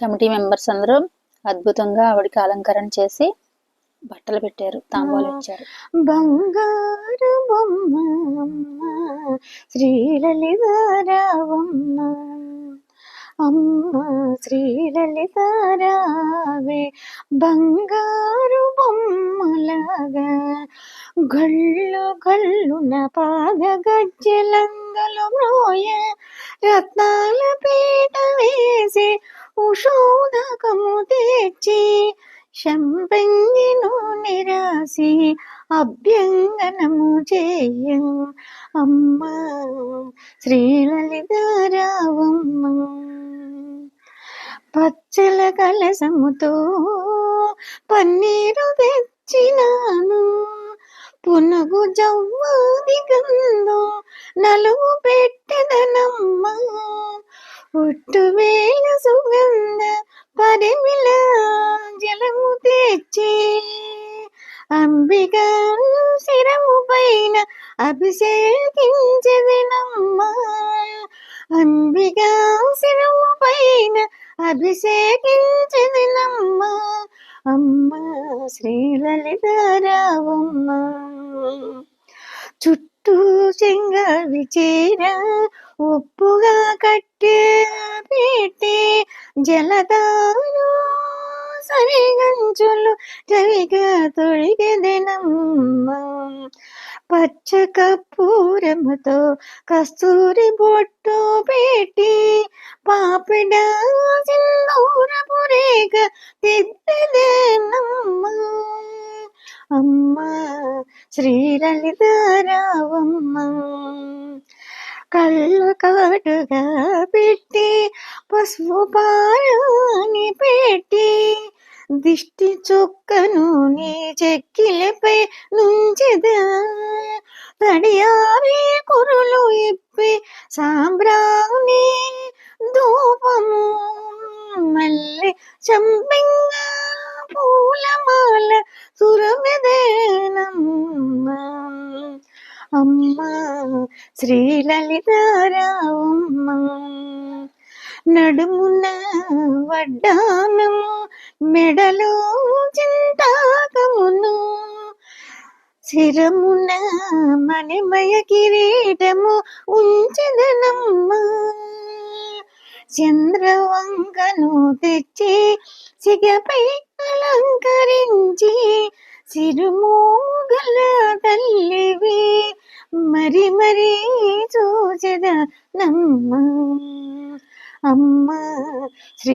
Committee members అందరూ అద్భుతంగా ఆవిడకి అలంకరణ చేసి బట్టలు పెట్టారు తాంబూలం ఇచ్చారు. బంగారు బొమ్మ అమ్మ శ్రీలలితారావమ్మ. అమ్మ శ్రీలలితారావే బంగారు బొమ్మలాగా గళ్ళు గళ్ళున పాద గజ్జెలంగలు మ్రోయ రత్నాల పీట వేసి ఉషోదకము తెచ్చి శంపంగి నూనె అభ్యంగనము చేయ అమ్మ శ్రీలలితారావమ్మ పచ్చల కలసముతో పన్నీరు తెచ్చినాను పునగు జవ్వాది గంధం నలుగు పెట్టెదనమ్మ ఒట్టు వేల సుగంధ తెచ్చే అంబిక శిరము పైన అభిషేకించదినమ్మా. అంబిక శిరము పైన అభిషేకించదినమ్మా. అమ్మ శ్రీలలితారావమ్మ చుట్టూ చెంగావి చీర ఉప్పుగా కట్టే పెట్టే జలదారు సరిగంచులు రవిగా తొడిగెదనమ్మ పచ్చ కప్పూరముతో కస్తూరి బొట్టు పెట్టి పాపిడ సింధూరపు రేఖ తిద్దెదనమ్మ అమ్మ శ్రీలలితారావమ్మ కళ్ళు కాటుగా పెట్టి పసుపు పారాని పెట్టి దిష్టి చొక్కను నీ చెక్కిలపై నుంచెదా. తడియారి కురులు ఇప్పి సాంబ్రాణి ధూపము మల్లె చంపింగ పూలమాల సురమెదేనమ్మ. అమ్మ శ్రీ శ్రీలలితారావమ్మ నడుమున వడ్డానము మెడలో చింతాకమును. శిరమున మణిమయ కిరీటము ఉంచదనమ్మ. చంద్రవంకను తెచ్చి సిగపై అలంకరించి సిరుమూగల తల్లివి మరి మరీ చూచద నమ్మ అమ్మ శ్రీ